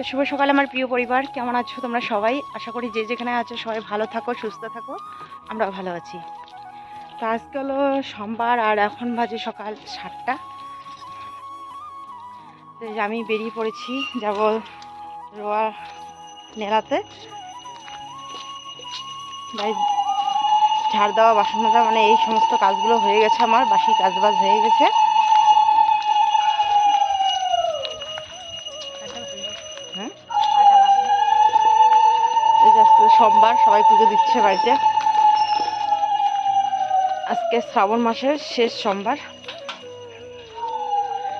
তো শুভ সকাল আমার প্রিয় পরিবার। কেমন আছো তোমরা সবাই? আশা করি যে যেখানে আছো সবাই ভালো থাকো, সুস্থ থাকো। আমরাও ভালো আছি। তো আজকে হলো সোমবার আর এখন বাজে সকাল সাতটা। তো আমি বেরিয়ে পড়েছি, যাব রোয়া নেড়াতে ঝাড় দেওয়া, বাসন মানে এই সমস্ত কাজগুলো হয়ে গেছে আমার, বাসি কাজবাজ হয়ে গেছে। হ্যাঁ? এই যে আজকে সোমবার সবাই পুজো দিচ্ছে বাড়িতে। আজকে শ্রাবণ মাসের শেষ সোমবার।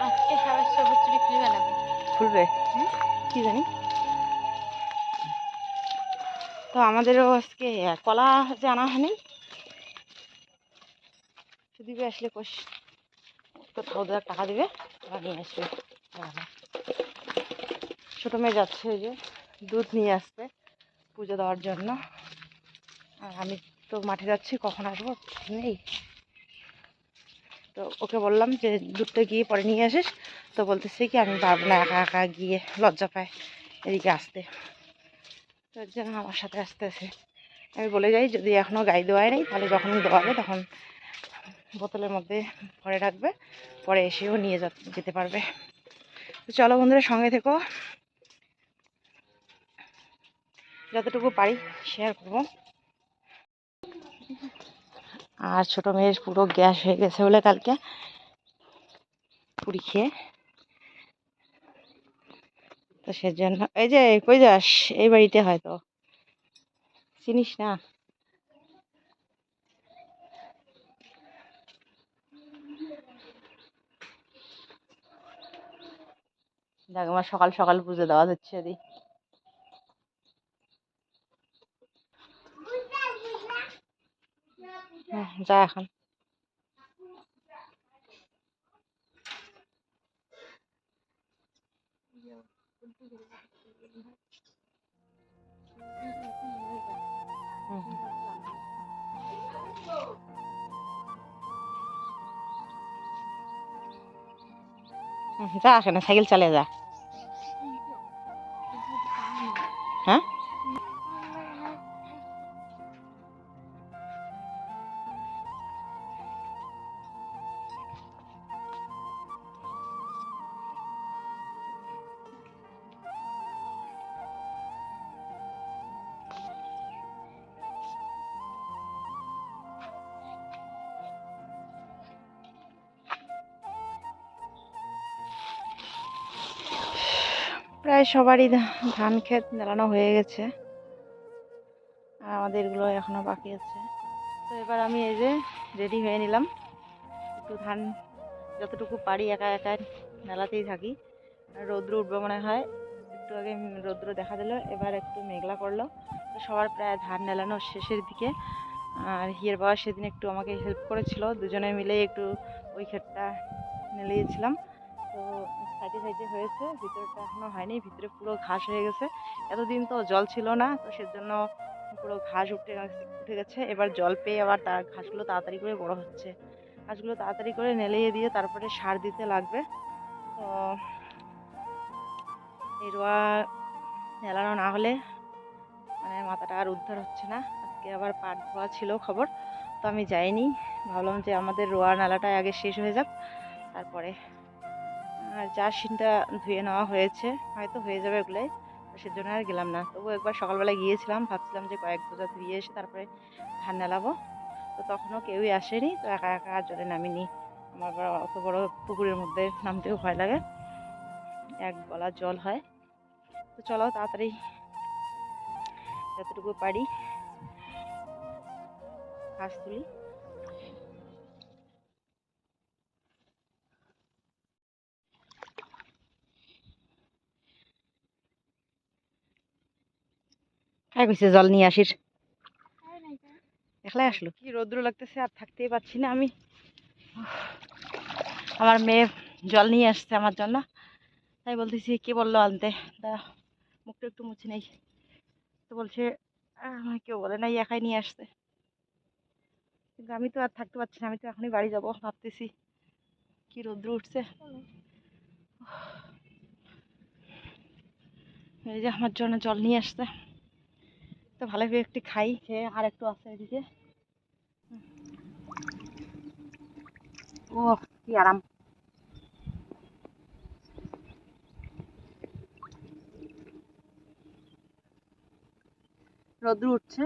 আজকে সবুজ চুরি খুলবে? কি জানি? তো আমাদেরও আজকে কলা যে আনা হয়নি সুদীপে আসলে কোথাও টাকা দিবে নিয়ে আসবে। ছোটো মেয়ে যাচ্ছে ওই যে, দুধ নিয়ে আসতে পুজো দেওয়ার জন্য। আর আমি তো মাঠে যাচ্ছি, কখন আসব নেই। তো ওকে বললাম যে, দুধটা গিয়ে পরে নিয়ে আসিস। তো বলতেছে কি, আমি পারব না, একা একা গিয়ে লজ্জা পায় এদিকে আসতে। তো জন্য আমার সাথে আসতেছে আমি বলে যাই, যদি এখনও গাই দেওয়াই নেই, তাহলে যখন দেওয়াবে তখন বোতলের মধ্যে ভরে রাখবে, পরে এসেও নিয়ে যেতে পারবে। তো চলো বন্ধুরা, সঙ্গে থেকো। যতটুকু পারি শেয়ার করব। আর ছোট মেয়ের পুরো গ্যাস হয়ে গেছে বলে কালকে পুরি খেয়ে। তো সেজন্য, এই যে, কই যাস? এই বাড়িতে হয়তো। চিনিস না? দেখ, আমার সকাল সকাল পুজো দেওয়া হচ্ছে দি যা এখন। হুম, যা এখানে সাইকেল চালিয়ে যা হ্যাঁ প্রায় সবারই ধান ক্ষেত মেলানো হয়ে গেছে। আর আমাদের এগুলো এখনও বাকি আছে। তো এবার আমি এই যে রেডি হয়ে নিলাম। একটু ধান যতটুকু পারি একা একা মেলাতেই থাকি। আর রৌদ্র উঠবে মনে হয়। একটু আগে রৌদ্র দেখা দিল, এবার একটু মেঘলা করল। সবার প্রায় ধান মেলানোর শেষের দিকে। আর হিয়ের বাবা সেদিন একটু আমাকে হেল্প করেছিল। দুজনে মিলে একটু ওই ক্ষেতটা মেলিয়েছিলাম। তো সাইডে সাইডে হয়েছে, ভিতরটা এখনও হয়নি, ভিতরে পুরো ঘাস হয়ে গেছে। এতদিন তো জল ছিল না, তো সেজন্য পুরো ঘাস উঠে উঠে গেছে। এবার জল পেয়ে আবার তার ঘাসগুলো তাড়াতাড়ি করে বড় হচ্ছে। ঘাসগুলো তাড়াতাড়ি করে নেলিয়ে দিয়ে তারপরে সার দিতে লাগবে। তো এই রোয়া নেলানো না হলে মানে মাথাটা আর উদ্ধার হচ্ছে না। আজকে আবার পাট ধোয়া ছিল খবর, তো আমি যাইনি। ভাবলাম যে আমাদের রোয়া নালাটা আগে শেষ হয়ে যাক, তারপরে আর যার সিনটা ধুয়ে নেওয়া হয়েছে, হয়তো হয়ে যাবে ওগুলোই সেজন্য আর গেলাম না। তবু একবার সকালবেলা গিয়েছিলাম, ভাবছিলাম যে কয়েক বোঝা ধুয়ে এসে তারপরে ধান নেলাবো। তো তখনও কেউই আসেনি, তো একা একা জলে নামিনি। আমার অত বড় পুকুরের মধ্যে নামতেও ভয় লাগে, এক গলা জল হয়। তো চলো তাড়াতাড়ি যতটুকু পারি, ঘাস তুলি। খাই কইছে জল নিয়ে আসির একলাই আসলো? কি রৌদ্র লাগতেছে আর থাকতেই পারছি না আমি। আমার মেয়ে জল নিয়ে আসছে আমার জন্য। তাই বলতেছি কে বলল আনতে? দাঁড়া মুখটা একটু মুছে নেই। তো বলছে "আহ, আমায় কেউ বলে নাই একাই নিয়ে আসতে কিন্তু আমি তো আর থাকতে পারছি না আমি তো এখনই বাড়ি যাব ভাবতেছি। কি রৌদ্র উঠছে। এই যে আমার জন্য জল নিয়ে আসছে। তো ভালোভাবে একটু খাই, খেয়ে আর একটু আছে এদিকে। ও কি আরাম। রোদ্র উঠছে,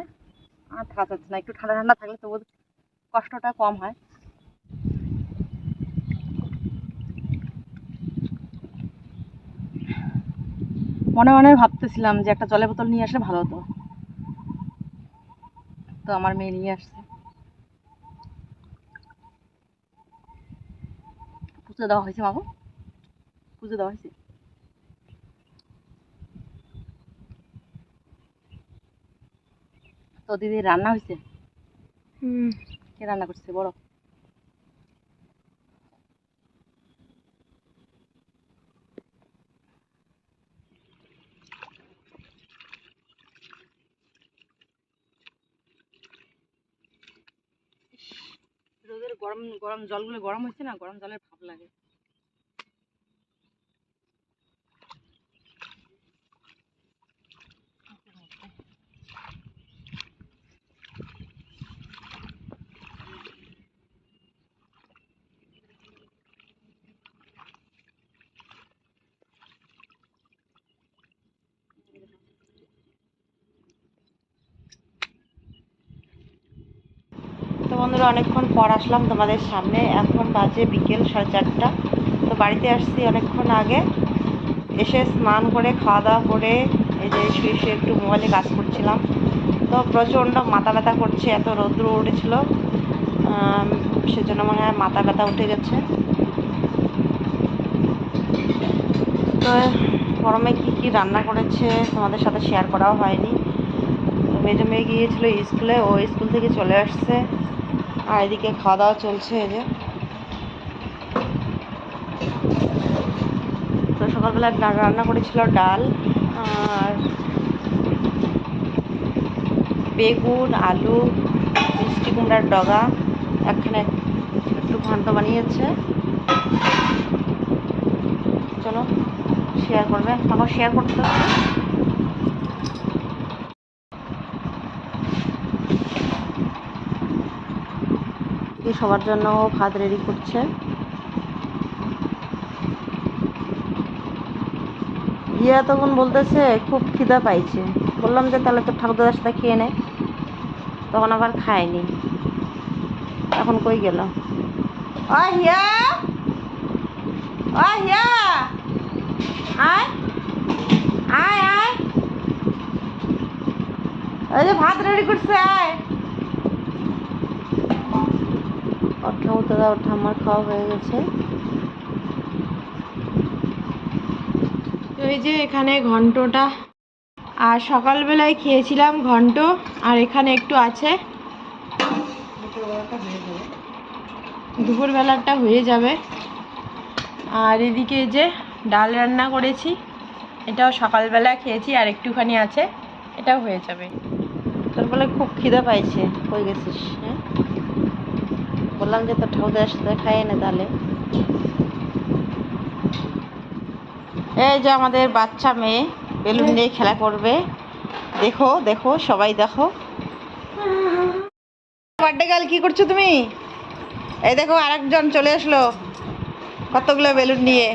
আর থাকা যাচ্ছে না, একটু ঠান্ডা ঠান্ডা থাকলে তবু কষ্টটা কম হয়। মনে মনে ভাবতেছিলাম যে একটা জলের বোতল নিয়ে আসলে ভালো হতো। তো আমার মেয়ে নিয়ে আসছে। পুজো দেওয়া হয়েছে মামু। পুজো দেওয়া হয়েছে। তো দিদি রান্না হয়েছে? হুম। কে রান্না করছে বড় রোদের গরম গরম জলগুলো গরম হচ্ছে না গরম জলের ভাব লাগে। বন্ধুরা, অনেকক্ষণ পর আসলাম তোমাদের সামনে। এখন বাজে বিকেল সাড়ে চারটা। তো বাড়িতে আসছি অনেকক্ষণ আগে। এসে স্নান করে খাওয়া দাওয়া করে, এই যে শুয়ে শুয়ে একটু মোবাইলে কাজ করছিলাম। তো প্রচণ্ড মাথা ব্যথা করছে, এত রৌদ্র উঠেছিল। সেজন্য মনে হয় মাথা ব্যথা উঠে গেছে। তো গরমে কী কী রান্না করেছে তোমাদের সাথে শেয়ার করাও হয়নি। মেজো মেয়ে গিয়েছিল স্কুলে, ও স্কুল থেকে চলে আসছে। আর এদিকে খাওয়া দাওয়া চলছে এই যে। তো সকালবেলা রান্না করেছিল ডাল আর বেগুন, আলু, মিষ্টি কুমড়ার ডগা, একখানে একটু ঘন্ট বানিয়েছে। চলো শেয়ার করবে। আমার শেয়ার করতে এদিকে সবার জন্য ভাত রেডি করছে। ইয়া তখন বলতেছে, খুব খিদা পাইছে। বললাম যে, তাহলে তো ঠাকুরদার সাথে খেয়ে নে। তখন আবার খায়নি। এখন কই গেল? আয়! আয় আয়! ভাত রেডি করছে, আয়! ওর ঠাকুর দাদা ওর ঠাম্মার খাওয়া হয়ে গেছে। তো এই যে এখানে ঘন্টটা। আর সকালবেলায় খেয়েছিলাম ঘন্ট আর এখানে একটু আছে। দুপুরবেলাটা হয়ে যাবে। আর এদিকে যে ডাল রান্না করেছি এটাও সকালবেলা খেয়েছি আর একটুখানি আছে এটাও হয়ে যাবে। তোর বলে খুব খিদে পাইছে কই গেছিস? হ্যাঁ বললাম যে তোর ঠাকুরদার সাথে খাইয়ে নে তাহলে। এই যে আমাদের বাচ্চা মেয়ে বেলুন নিয়ে খেলা করবে। দেখো দেখো সবাই দেখো। বার্থডে গার্ল কি করছ তুমি? এই দেখো আরেকজন চলে আসলো। কতগুলো বেলুন নিয়ে।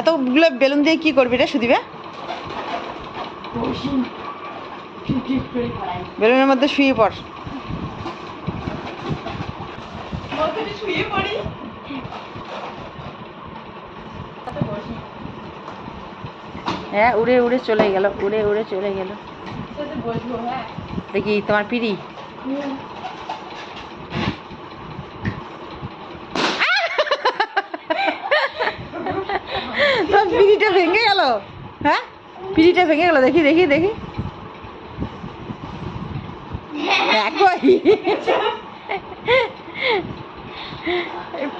এতগুলো বেলুন দিয়ে কি করবি রে সুদিবে বেলুনের মধ্যে শুয়ে পড়। হ্যাঁ উড়ে উড়ে চলে গেল উড়ে উড়ে চলে গেল। দেখি তোমার পিড়ি? তোমার পিড়িটা ভেঙে গেল? হ্যাঁ? পিড়িটা ভেঙে গেল দেখি দেখি দেখি। দেখোই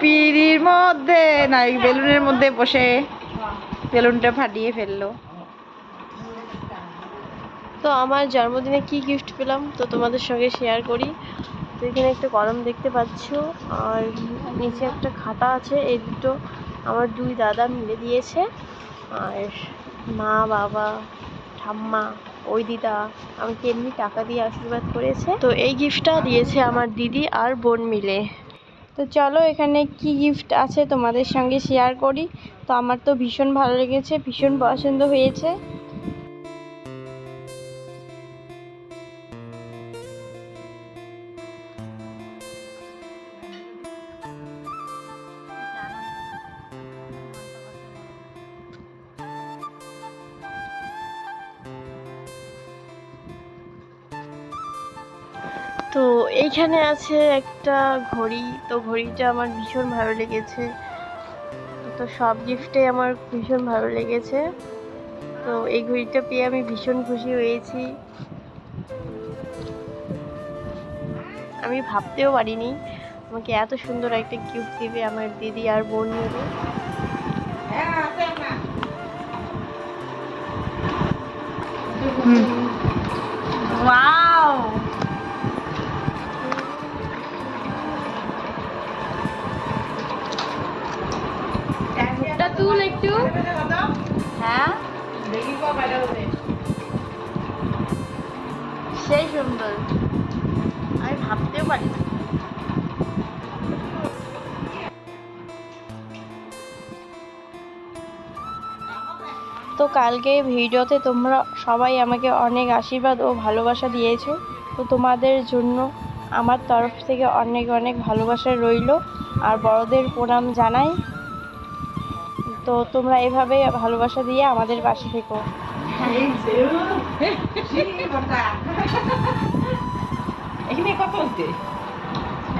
পিড়ির মধ্যে না বেলুনের মধ্যে বসে বেলুনটা ফাটিয়ে ফেলল। তো আমার জন্মদিনে কি গিফট পেলাম, তো তোমাদের সঙ্গে শেয়ার করি। তো এখানে একটা কলম দেখতে পাচ্ছ, আর নিচে একটা খাতা আছে, এই দুটো আমার দুই দাদা মিলে দিয়েছে। আর মা, বাবা, ঠাম্মা, ওই দিদা আমাকে এমনি টাকা দিয়ে আশীর্বাদ করেছে। তো এই গিফটটা দিয়েছে আমার দিদি আর বোন মিলে। তো চলো এখানে কি গিফট আছে তোমাদের সঙ্গে শেয়ার করি। তো আমার তো ভীষণ ভালো লেগেছে, ভীষণ পছন্দ হয়েছে। এইখানে আছে একটা ঘড়ি। তো ঘড়িটা আমার ভীষণ ভালো লেগেছে। তো সব গিফটে আমার ভীষণ ভালো লেগেছে। তো এই ঘড়িটা পেয়ে আমি ভীষণ খুশি হয়েছি। আমি ভাবতেও পারিনি আমাকে এত সুন্দর একটা গিফট দিবে আমার দিদি আর বোন মিলে। ওয়াও একটু। হ্যাঁ। সেই সুন্দর। আমি ভাবতেও পারি না। তো কালকে ভিডিওতে তোমরা সবাই আমাকে অনেক আশীর্বাদ ও ভালোবাসা দিয়েছ। তো তোমাদের জন্য আমার তরফ থেকে অনেক অনেক ভালোবাসা রইল। আর বড়দের প্রণাম জানাই। তো তোমরা এভাবে ভালোবাসা দিয়ে আমাদের পাশে থেকো। এখানে কত হচ্ছে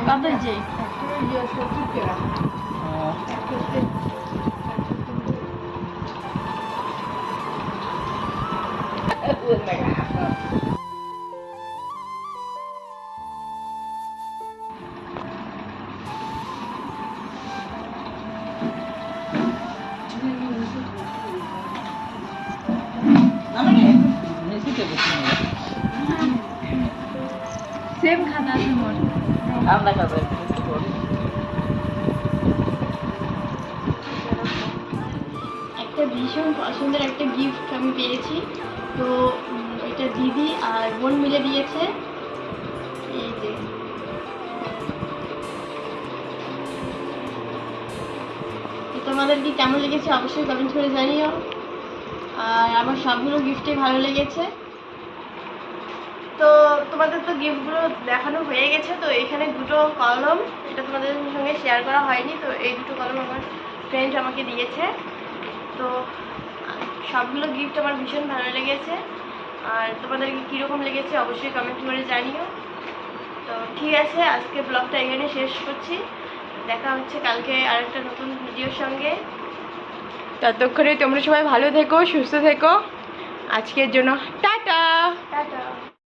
কত যে সেম আমরা খাব একটা। ভীষণ পছন্দের একটা গিফট আমি পেয়েছি। তো এটা দিদি আর বোন মিলে দিয়েছে। এই যে। তোমাদের কি কেমন লেগেছে? অবশ্যই কমেন্ট করে জানিও। আর আমার সবগুলো গিফটই ভালো লেগেছে। তো তোমাদের তো গিফটগুলো দেখানো হয়ে গেছে তো এখানে দুটো কলম এটা তোমাদের সঙ্গে শেয়ার করা হয়নি তো এই দুটো কলম আমার ফ্রেন্ড আমাকে দিয়েছে। তো সবগুলো গিফট আমার ভীষণ ভালো লেগেছে। আর তোমাদেরকে কীরকম লেগেছে অবশ্যই কমেন্ট করে জানিও। তো ঠিক আছে আজকে ব্লগটা এখানে শেষ করছি। দেখা হচ্ছে কালকে আরেকটা নতুন ভিডিওর সঙ্গে। ততক্ষণে তোমরা সবাই ভালো থেকো সুস্থ থেকো। আজকের জন্য টাটা! টাটা।